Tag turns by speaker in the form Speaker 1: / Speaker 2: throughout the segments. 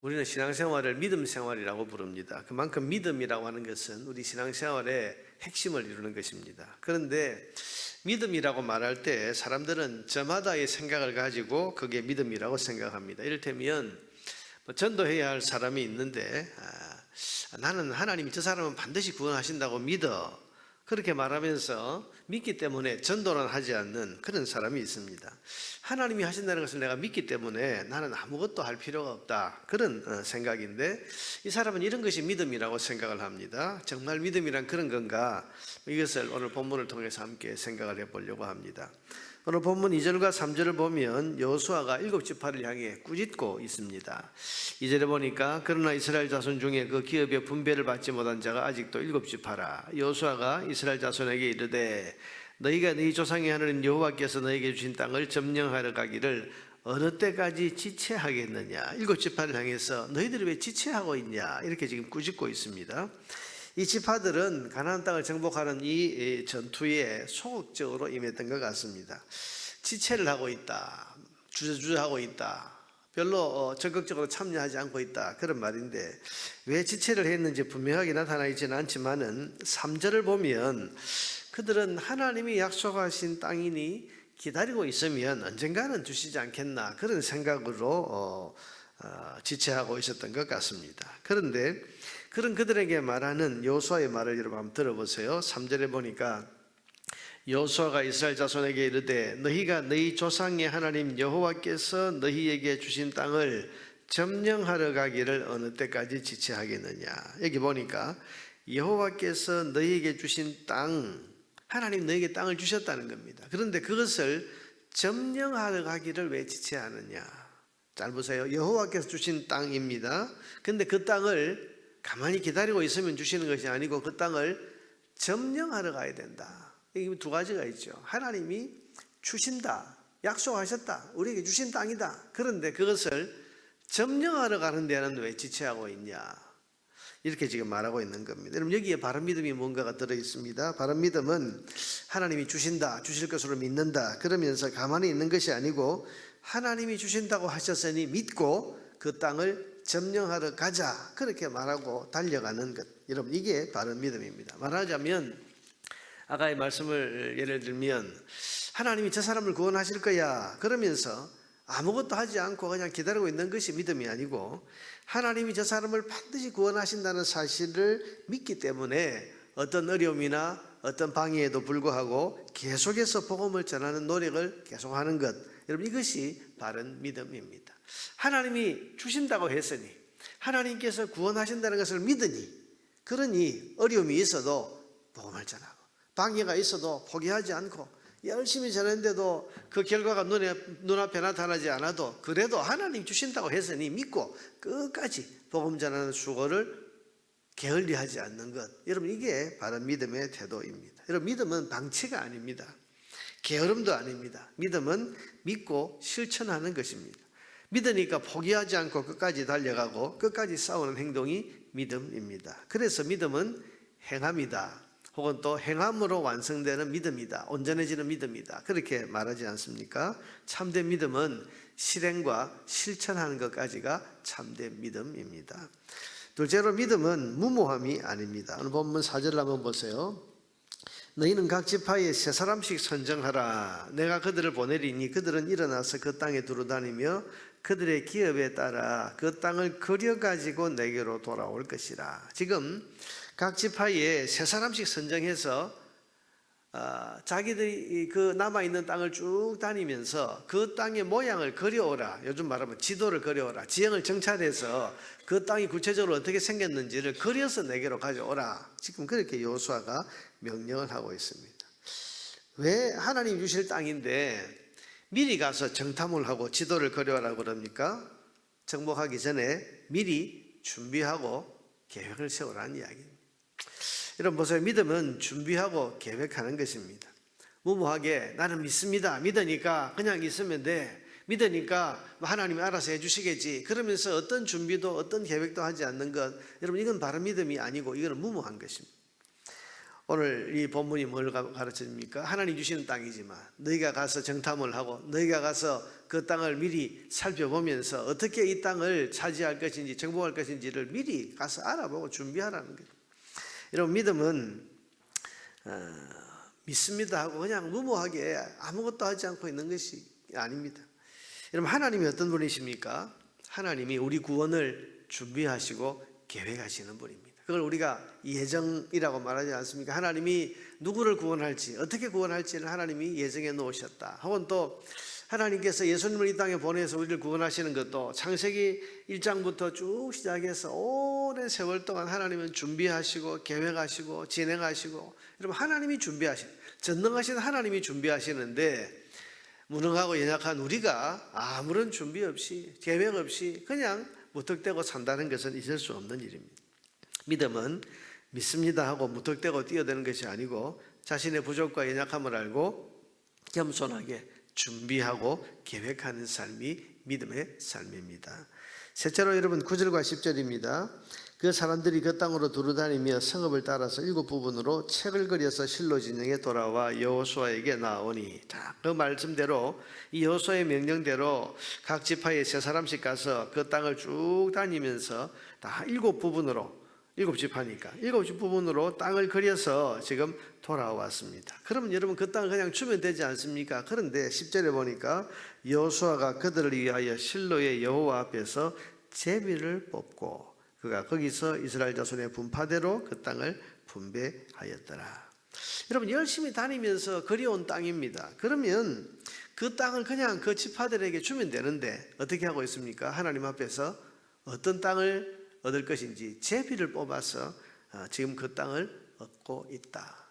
Speaker 1: 우리는 신앙생활을 믿음 생활이라고 부릅니다. 그만큼 믿음이라고 하는 것은 우리 신앙생활의 핵심을 이루는 것입니다. 그런데 믿음이라고 말할 때 사람들은 저마다의 생각을 가지고 그게 믿음이라고 생각합니다. 이를테면 뭐 전도해야 할 사람이 있는데 아, 나는 하나님이 저 사람은 반드시 구원하신다고 믿어. 그렇게 말하면서 믿기 때문에 전도는 하지 않는 그런 사람이 있습니다. 하나님이 하신다는 것을 내가 믿기 때문에 나는 아무것도 할 필요가 없다. 그런 어, 생각인데 이 사람은 이런 것이 믿음이라고 생각을 합니다. 정말 믿음이란 그런 건가? 이것을 오늘 본문을 통해서 함께 생각을 해보려고 합니다. 오늘 본문 2절과 3절을 보면 여호수아가 일곱 지파를 향해 꾸짖고 있습니다. 2절에 보니까 그러나 이스라엘 자손 중에 그 기업의 분배를 받지 못한 자가 아직도 일곱 지파라. 여호수아가 이스라엘 자손에게 이르되 너희가 너희 조상의 하나님 여호와께서 너희에게 주신 땅을 점령하러 가기를 어느 때까지 지체하겠느냐? 일곱 지파를 향해서 너희들이 왜 지체하고 있냐? 이렇게 지금 꾸짖고 있습니다. 이 지파들은 가나안 땅을 정복하는 이 전투에 소극적으로 임했던 것 같습니다. 지체를 하고 있다. 주저주저하고 있다. 별로 어, 적극적으로 참여하지 않고 있다. 그런 말인데 왜 지체를 했는지 분명하게 나타나 있지는 않지만은 3절을 보면 그들은 하나님이 약속하신 땅이니 기다리고 있으면 언젠가는 주시지 않겠나 그런 생각으로 어, 어, 지체하고 있었던 것 같습니다. 그런데 그런 그들에게 말하는 여호수아의 말을 여러분 한번 들어보세요. 3절에 보니까 여호수아가 이스라엘 자손에게 이르되 너희가 너희 조상의 하나님 여호와께서 너희에게 주신 땅을 점령하러 가기를 어느 때까지 지체하겠느냐. 여기 보니까 여호와께서 너희에게 주신 땅 하나님 너희에게 땅을 주셨다는 겁니다. 그런데 그것을 점령하러 가기를 왜 지체하느냐? 잘 보세요. 여호와께서 주신 땅입니다. 근데 그 땅을 가만히 기다리고 있으면 주시는 것이 아니고 그 땅을 점령하러 가야 된다. 이게 두 가지가 있죠. 하나님이 주신다. 약속하셨다. 우리에게 주신 땅이다. 그런데 그것을 점령하러 가는 데는 왜 지체하고 있냐? 이렇게 지금 말하고 있는 겁니다. 여러분 여기에 바른 믿음이 뭔가가 들어 있습니다. 바른 믿음은 하나님이 주신다, 주실 것으로 믿는다. 그러면서 가만히 있는 것이 아니고 하나님이 주신다고 하셨으니 믿고 그 땅을 점령하러 가자. 그렇게 말하고 달려가는 것. 여러분 이게 바른 믿음입니다. 말하자면 아까의 말씀을 예를 들면 하나님이 저 사람을 구원하실 거야. 그러면서 아무것도 하지 않고 그냥 기다리고 있는 것이 믿음이 아니고 하나님이 저 사람을 반드시 구원하신다는 사실을 믿기 때문에 어떤 어려움이나 어떤 방해에도 불구하고 계속해서 복음을 전하는 노력을 계속하는 것. 여러분 이것이 바른 믿음입니다. 하나님이 주신다고 했으니 하나님께서 구원하신다는 것을 믿으니 그러니 어려움이 있어도 복음을 전하고 방해가 있어도 포기하지 않고 열심히 전했는데도 그 결과가 눈에, 눈앞에 나타나지 않아도 그래도 하나님 주신다고 했으니 믿고 끝까지 복음 전하는 수고를 게을리 하지 않는 것. 여러분 이게 바른 믿음의 태도입니다. 여러분 믿음은 방치가 아닙니다. 게으름도 아닙니다. 믿음은 믿고 실천하는 것입니다. 믿으니까 포기하지 않고 끝까지 달려가고 끝까지 싸우는 행동이 믿음입니다. 그래서 믿음은 행함이다. 혹은 또 행함으로 완성되는 믿음이다. 온전해지는 믿음이다. 그렇게 말하지 않습니까? 참된 믿음은 실행과 실천하는 것까지가 참된 믿음입니다. 둘째로 믿음은 무모함이 아닙니다. 오늘 본문 4절 한번 보세요. 너희는 각 지파에 세 사람씩 선정하라. 내가 그들을 보내리니 그들은 일어나서 그 땅에 두루다니며 그들의 기업에 따라 그 땅을 그려 가지고 내게로 돌아올 것이라. 지금 각 지파에 세 사람씩 선정해서 어, 자기들이 그 남아 있는 땅을 쭉 다니면서 그 땅의 모양을 그려오라. 요즘 말하면 지도를 그려오라. 지형을 정찰해서 그 땅이 구체적으로 어떻게 생겼는지를 그려서 내게로 가져오라. 지금 그렇게 요수아가 명령을 하고 있습니다. 왜 하나님 주실 땅인데 미리 가서 정탐을 하고 지도를 그려오라고 그럽니까? 정복하기 전에 미리 준비하고 계획을 세우라는 이야기입니다. 여러분 보세요. 믿음은 준비하고 계획하는 것입니다. 무모하게 나는 믿습니다. 믿으니까 그냥 있으면 돼. 믿으니까 하나님이 알아서 해주시겠지. 그러면서 어떤 준비도 어떤 계획도 하지 않는 것. 여러분 이건 바른 믿음이 아니고 이거는 무모한 것입니다. 오늘 이 본문이 뭘 가- 가르쳐줍니까? 하나님 주시는 땅이지만 너희가 가서 정탐을 하고 너희가 가서 그 땅을 미리 살펴보면서 어떻게 이 땅을 차지할 것인지 정복할 것인지를 미리 가서 알아보고 준비하라는 거예요. 여러분 믿음은 어, 믿습니다 하고 그냥 무모하게 아무것도 하지 않고 있는 것이 아닙니다. 여러분 하나님이 어떤 분이십니까? 하나님이 우리 구원을 준비하시고 계획하시는 분입니다. 그걸 우리가 예정이라고 말하지 않습니까? 하나님이 누구를 구원할지 어떻게 구원할지를 하나님이 예정해 놓으셨다. 혹은 또 하나님께서 예수님을 이 땅에 보내서 우리를 구원하시는 것도 창세기 1장부터 쭉 시작해서 오랜 세월 동안 하나님은 준비하시고 계획하시고 진행하시고 여러분 하나님이 준비하신 전능하신 하나님이 준비하시는데 무능하고 연약한 우리가 아무런 준비 없이 계획 없이 그냥 무턱대고 산다는 것은 있을 수 없는 일입니다. 믿음은 믿습니다 하고 무턱대고 뛰어드는 것이 아니고 자신의 부족과 연약함을 알고 겸손하게 준비하고 계획하는 삶이 믿음의 삶입니다. 셋째로 여러분 9절과 10절입니다. 그 사람들이 그 땅으로 두루다니며 성읍을 따라서 일곱 부분으로 책을 그려서 실로 진영에 돌아와 여호수아에게 나오니 자, 그 말씀대로 이 여호수아의 명령대로 각 지파에 세 사람씩 가서 그 땅을 쭉 다니면서 다 일곱 부분으로 일곱 지파니까 일곱 집 부분으로 땅을 그려서 지금 돌아왔습니다. 그러면 여러분 그 땅을 그냥 주면 되지 않습니까? 그런데 10절에 보니까 여호수아가 그들을 위하여 실로의 여호와 앞에서 제비를 뽑고 그가 거기서 이스라엘 자손의 분파대로 그 땅을 분배하였더라. 여러분 열심히 다니면서 그리운 땅입니다. 그러면 그 땅을 그냥 그 지파들에게 주면 되는데 어떻게 하고 있습니까? 하나님 앞에서 어떤 땅을 얻을 것인지 제비를 뽑아서 어, 지금 그 땅을 얻고 있다.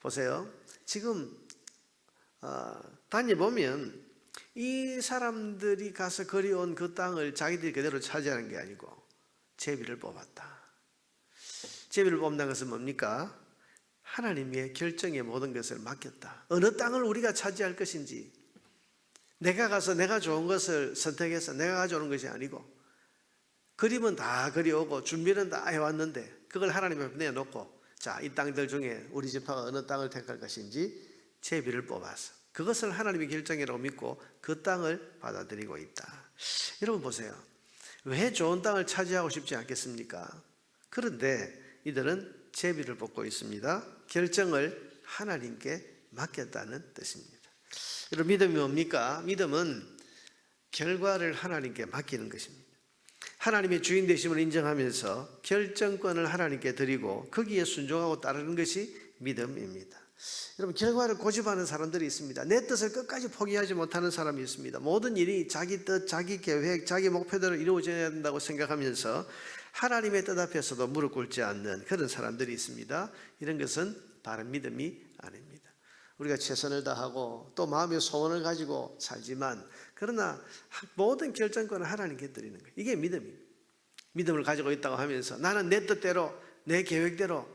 Speaker 1: 보세요. 지금 어, 다녀보면 이 사람들이 가서 거리온 그 땅을 자기들이 그대로 차지하는 게 아니고 제비를 뽑았다. 제비를 뽑는 것은 뭡니까? 하나님의 결정에 모든 것을 맡겼다. 어느 땅을 우리가 차지할 것인지 내가 가서 내가 좋은 것을 선택해서 내가 가져오는 것이 아니고 그림은 다 그려오고 준비는 다 해왔는데 그걸 하나님 앞에 내놓고 자 이 땅들 중에 우리 지파가 어느 땅을 택할 것인지 제비를 뽑아서 그것을 하나님의 결정이라고 믿고 그 땅을 받아들이고 있다. 여러분 보세요. 왜 좋은 땅을 차지하고 싶지 않겠습니까? 그런데 이들은 제비를 뽑고 있습니다. 결정을 하나님께 맡겼다는 뜻입니다. 여러분 믿음이 뭡니까? 믿음은 결과를 하나님께 맡기는 것입니다. 하나님의 주인 되심을 인정하면서 결정권을 하나님께 드리고 거기에 순종하고 따르는 것이 믿음입니다. 여러분 결과를 고집하는 사람들이 있습니다. 내 뜻을 끝까지 포기하지 못하는 사람이 있습니다. 모든 일이 자기 뜻, 자기 계획, 자기 목표대로 이루어져야 된다고 생각하면서 하나님의 뜻 앞에서도 무릎 꿇지 않는 그런 사람들이 있습니다. 이런 것은 바른 믿음이 아닙니다. 우리가 최선을 다하고 또 마음의 소원을 가지고 살지만 그러나 모든 결정권을 하나님께 드리는 거예요. 이게 믿음입니다. 믿음을 가지고 있다고 하면서 나는 내 뜻대로 내 계획대로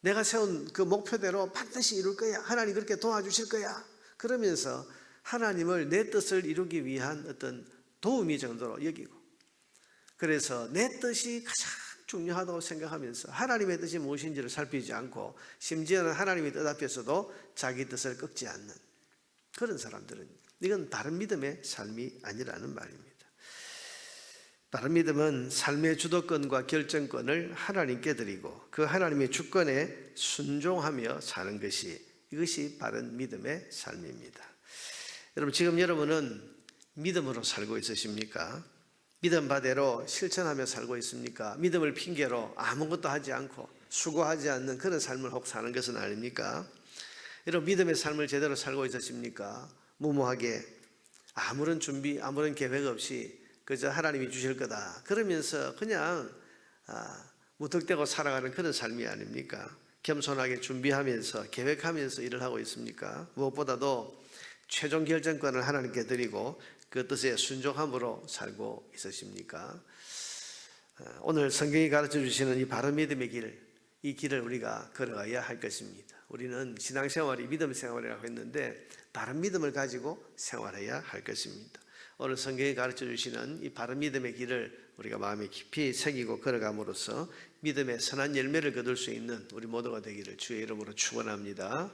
Speaker 1: 내가 세운 그 목표대로 반드시 이룰 거야. 하나님 그렇게 도와주실 거야. 그러면서 하나님을 내 뜻을 이루기 위한 어떤 도움이 정도로 여기고 그래서 내 뜻이 가장 중요하다고 생각하면서 하나님의 뜻이 무엇인지를 살피지 않고 심지어는 하나님의 뜻 앞에서도 자기 뜻을 꺾지 않는 그런 사람들은 이건 다른 믿음의 삶이 아니라는 말입니다. 다른 믿음은 삶의 주도권과 결정권을 하나님께 드리고 그 하나님의 주권에 순종하며 사는 것이 이것이 바른 믿음의 삶입니다. 여러분 지금 여러분은 믿음으로 살고 있으십니까? 믿음 바대로 실천하며 살고 있습니까? 믿음을 핑계로 아무것도 하지 않고 수고하지 않는 그런 삶을 혹 사는 것은 아닙니까? 여러분 믿음의 삶을 제대로 살고 있으십니까? 무모하게 아무런 준비, 아무런 계획 없이 그저 하나님이 주실 거다. 그러면서 그냥 아, 무턱대고 살아가는 그런 삶이 아닙니까? 겸손하게 준비하면서 계획하면서 일을 하고 있습니까? 무엇보다도 최종 결정권을 하나님께 드리고 그 뜻에 순종함으로 살고 있으십니까? 아, 오늘 성경이 가르쳐 주시는 이 바른 믿음의 길, 이 길을 우리가 걸어가야 할 것입니다. 우리는 신앙생활이 믿음 생활이라고 했는데 바른 믿음을 가지고 생활해야 할 것입니다. 오늘 성경이 가르쳐 주시는 이 바른 믿음의 길을 우리가 마음에 깊이 새기고 걸어감으로써 믿음의 선한 열매를 거둘 수 있는 우리 모두가 되기를 주의 이름으로 축원합니다.